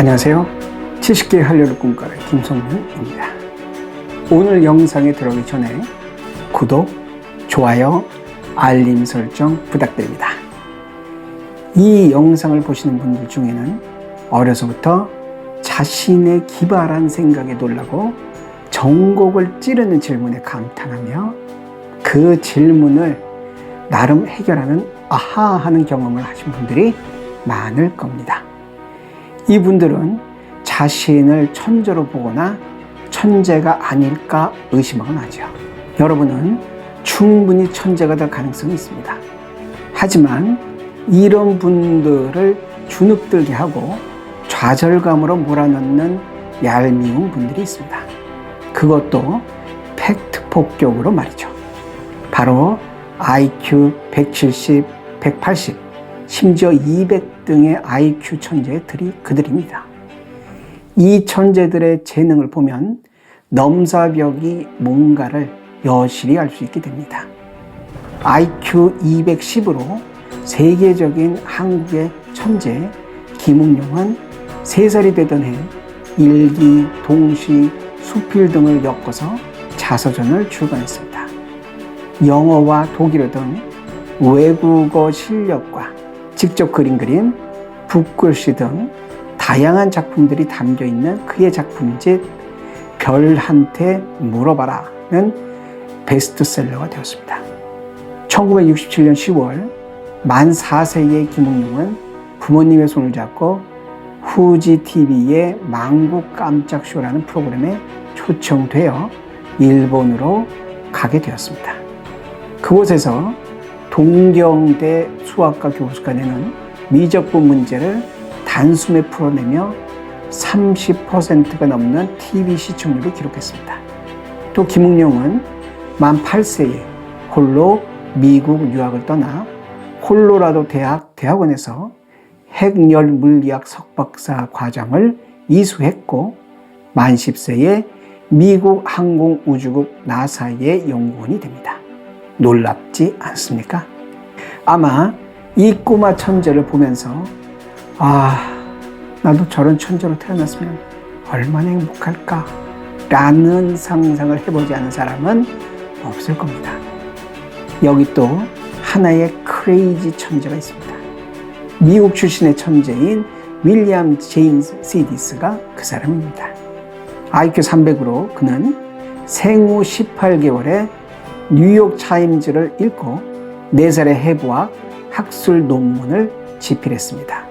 안녕하세요. 70개 한류를 꿈꿔라 김성윤입니다. 오늘 영상에 들어가기 전에 구독, 좋아요, 알림 설정 부탁드립니다. 이 영상을 보시는 분들 중에는 어려서부터 자신의 기발한 생각에 놀라고 정곡을 찌르는 질문에 감탄하며 그 질문을 나름 해결하는 아하 하는 경험을 하신 분들이 많을 겁니다. 이분들은 자신을 천재로 보거나 천재가 아닐까 의심하곤 하죠. 여러분은 충분히 천재가 될 가능성이 있습니다. 하지만 이런 분들을 주눅들게 하고 좌절감으로 몰아넣는 얄미운 분들이 있습니다. 그것도 팩트 폭격으로 말이죠. 바로 IQ 170, 180, 심지어 200 등의 IQ 천재들이 그들입니다. 이 천재들의 재능을 보면 넘사벽이 뭔가를 여실히 알 수 있게 됩니다. IQ 210으로 세계적인 한국의 천재 김웅룡은 3살이 되던 해 일기, 동시, 수필 등을 엮어서 자서전을 출간했습니다. 영어와 독일어 등 외국어 실력과 직접 그린 그림, 붓글씨 등 다양한 작품들이 담겨 있는 그의 작품집 별한테 물어봐라는 베스트셀러가 되었습니다. 1967년 10월 만 4세의 김웅룡은 부모님의 손을 잡고 후지 TV의 망국 깜짝 쇼라는 프로그램에 초청되어 일본으로 가게 되었습니다. 그곳에서 동경대 수학과 교수가 되는 미적분 문제를 단숨에 풀어내며 30%가 넘는 TV 시청률을 기록했습니다. 또 김웅룡은 만 8세에 홀로 미국 유학을 떠나 콜로라도 대학 대학원에서 핵열 물리학 석박사 과정을 이수했고 만 10세에 미국 항공우주국 나사의 연구원이 됩니다. 놀랍지 않습니까? 아마 이 꼬마 천재를 보면서 아, 나도 저런 천재로 태어났으면 얼마나 행복할까? 라는 상상을 해보지 않은 사람은 없을 겁니다. 여기 또 하나의 크레이지 천재가 있습니다. 미국 출신의 천재인 윌리엄 제임스 시디스가 그 사람입니다. IQ 300으로 그는 생후 18개월에 뉴욕 타임즈를 읽고 4살의 해부학 학술 논문을 집필했습니다.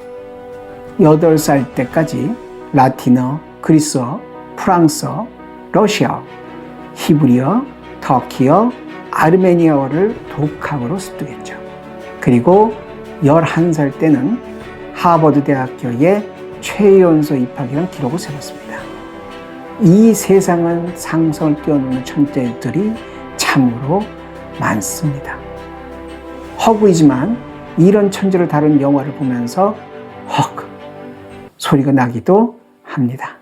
8살 때까지 라틴어, 그리스어, 프랑스어, 러시아, 히브리어, 터키어, 아르메니아어를 독학으로 습득했죠. 그리고 11살 때는 하버드 대학교에 최연소 입학이라는 기록을 세웠습니다. 이 세상은 상성을 뛰어넘는 천재들이 참으로 많습니다. 허구이지만 이런 천재를 다룬 영화를 보면서 헉 소리가 나기도 합니다.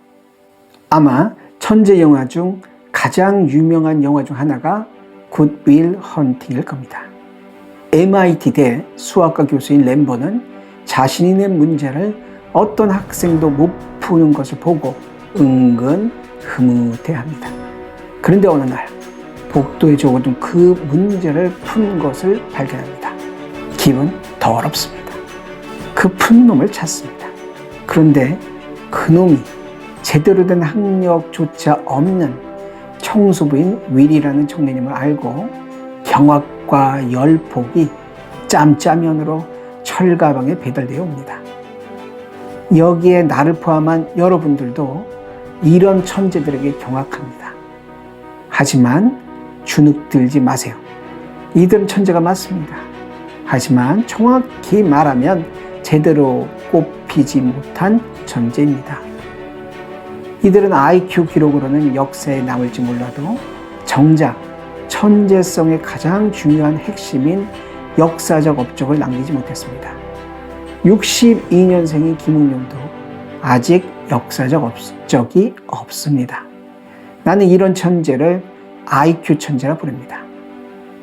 아마 천재 영화 중 가장 유명한 영화 중 하나가 굿윌 헌팅일 겁니다. MIT대 수학과 교수인 램버는 자신이 낸 문제를 어떤 학생도 못 푸는 것을 보고 은근 흐뭇해합니다. 그런데 어느 날 복도에 적어둔 그 문제를 푼 것을 발견합니다. 기분 더럽습니다. 그 푼 놈을 찾습니다. 그런데 그 놈이 제대로 된 학력조차 없는 청소부인 윌이라는 청년임을 알고 경악과 열폭이 짬짜면으로 철가방에 배달되어 옵니다. 여기에 나를 포함한 여러분들도 이런 천재들에게 경악합니다. 하지만 주눅 들지 마세요. 이들은 천재가 맞습니다. 하지만 정확히 말하면 제대로 꼽히지 못한 천재입니다. 이들은 IQ 기록으로는 역사에 남을지 몰라도 정작 천재성의 가장 중요한 핵심인 역사적 업적을 남기지 못했습니다. 62년생인 김웅룡도 아직 역사적 업적이 없습니다. 나는 이런 천재를 IQ 천재라 부릅니다.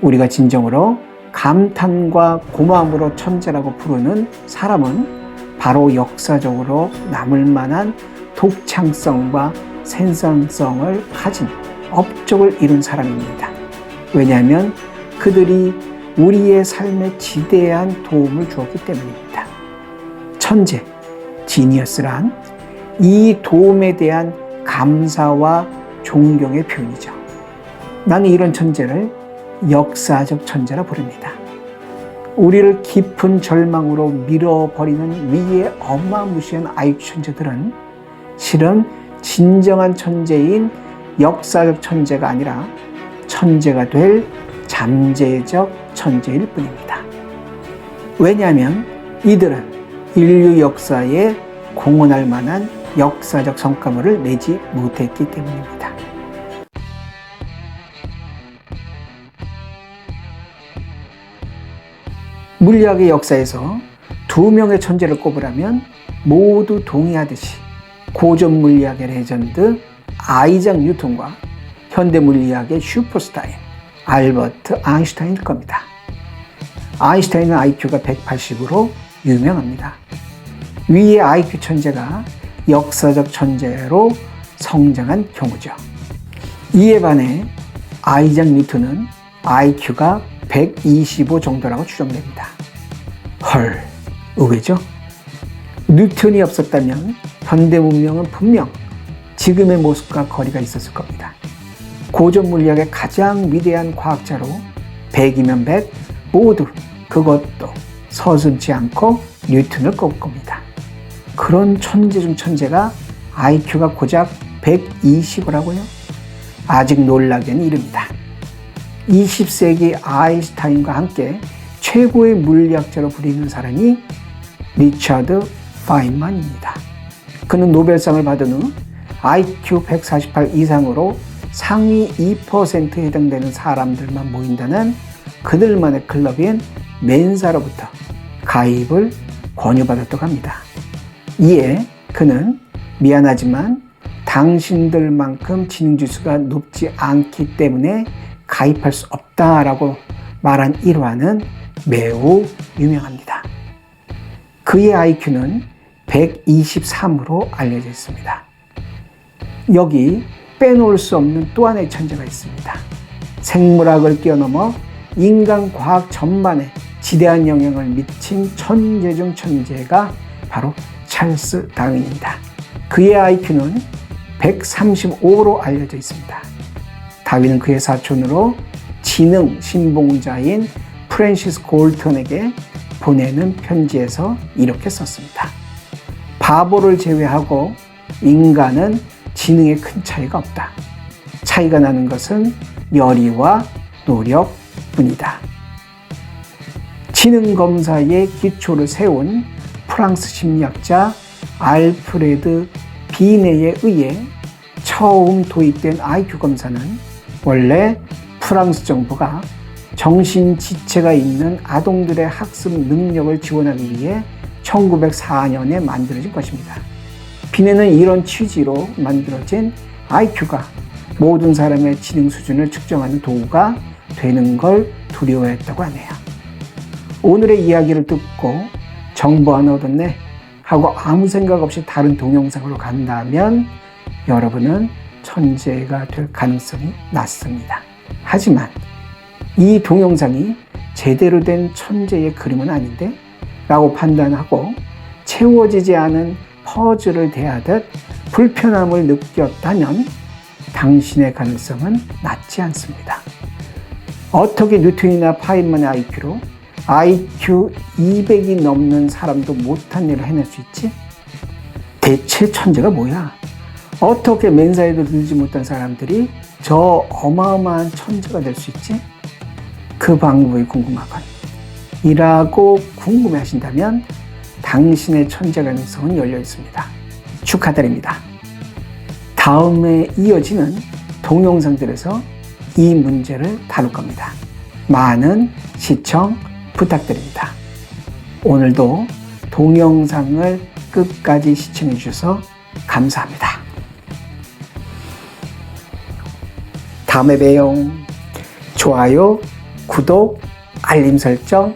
우리가 진정으로 감탄과 고마움으로 천재라고 부르는 사람은 바로 역사적으로 남을 만한 독창성과 생산성을 가진 업적을 이룬 사람입니다. 왜냐하면 그들이 우리의 삶에 지대한 도움을 주었기 때문입니다. 천재, 지니어스란 이 도움에 대한 감사와 존경의 표현이죠. 나는 이런 천재를 역사적 천재라 부릅니다. 우리를 깊은 절망으로 밀어버리는 위의 어마무시한 아이큐 천재들은 실은 진정한 천재인 역사적 천재가 아니라 천재가 될 잠재적 천재일 뿐입니다. 왜냐하면 이들은 인류 역사에 공헌할 만한 역사적 성과물을 내지 못했기 때문입니다. 물리학의 역사에서 두 명의 천재를 꼽으라면 모두 동의하듯이 고전 물리학의 레전드 아이작 뉴턴과 현대 물리학의 슈퍼스타인 알버트 아인슈타인일 겁니다. 아인슈타인은 IQ가 180으로 유명합니다. 위의 IQ 천재가 역사적 천재로 성장한 경우죠. 이에 반해 아이작 뉴턴은 IQ가 125 정도라고 추정됩니다. 헐, 의외죠? 뉴턴이 없었다면 현대 문명은 분명 지금의 모습과 거리가 있었을 겁니다. 고전 물리학의 가장 위대한 과학자로 100이면 100 모두 그것도 서슴지 않고 뉴턴을 꼽을 겁니다. 그런 천재 중 천재가 IQ가 고작 120이라고요? 아직 놀라기는 이릅니다. 20세기 아인슈타인과 함께 최고의 물리학자로 불리는 사람이 리차드 파인만입니다. 그는 노벨상을 받은 후 IQ 148 이상으로 상위 2%에 해당되는 사람들만 모인다는 그들만의 클럽인 멘사로부터 가입을 권유받았다고 합니다. 이에 그는 미안하지만 당신들만큼 지능지수가 높지 않기 때문에 가입할 수 없다라고 말한 일화는 매우 유명합니다. 그의 IQ는 123으로 알려져 있습니다. 여기 빼놓을 수 없는 또 하나의 천재가 있습니다. 생물학을 뛰어넘어 인간 과학 전반에 지대한 영향을 미친 천재 중 천재가 바로 찰스 다윈입니다. 그의 IQ는 135로 알려져 있습니다. 다윈은 그의 사촌으로 지능 신봉자인 프랜시스 골턴에게 보내는 편지에서 이렇게 썼습니다. 바보를 제외하고 인간은 지능에 큰 차이가 없다. 차이가 나는 것은 열의와 노력 뿐이다. 지능 검사의 기초를 세운 프랑스 심리학자 알프레드 비네에 의해 처음 도입된 IQ 검사는 원래 프랑스 정부가 정신 지체가 있는 아동들의 학습 능력을 지원하기 위해 1904년에 만들어진 것입니다. 비네는 이런 취지로 만들어진 IQ가 모든 사람의 지능 수준을 측정하는 도구가 되는 걸 두려워했다고 하네요. 오늘의 이야기를 듣고 정보 하나 얻었네 하고 아무 생각 없이 다른 동영상으로 간다면 여러분은 천재가 될 가능성이 낮습니다. 하지만 이 동영상이 제대로 된 천재의 그림은 아닌데 라고 판단하고 채워지지 않은 퍼즐을 대하듯 불편함을 느꼈다면 당신의 가능성은 낮지 않습니다. 어떻게 뉴턴이나 파인만의 IQ로 IQ 200이 넘는 사람도 못한 일을 해낼 수 있지? 대체 천재가 뭐야? 어떻게 맨사에도 들지 못한 사람들이 저 어마어마한 천재가 될 수 있지? 그 방법이 궁금하건 이라고 궁금해 하신다면 당신의 천재 가능성은 열려 있습니다. 축하드립니다. 다음에 이어지는 동영상들에서 이 문제를 다룰 겁니다. 많은 시청 부탁드립니다. 오늘도 동영상을 끝까지 시청해 주셔서 감사합니다. 다음에 봬요. 좋아요, 구독, 알림 설정.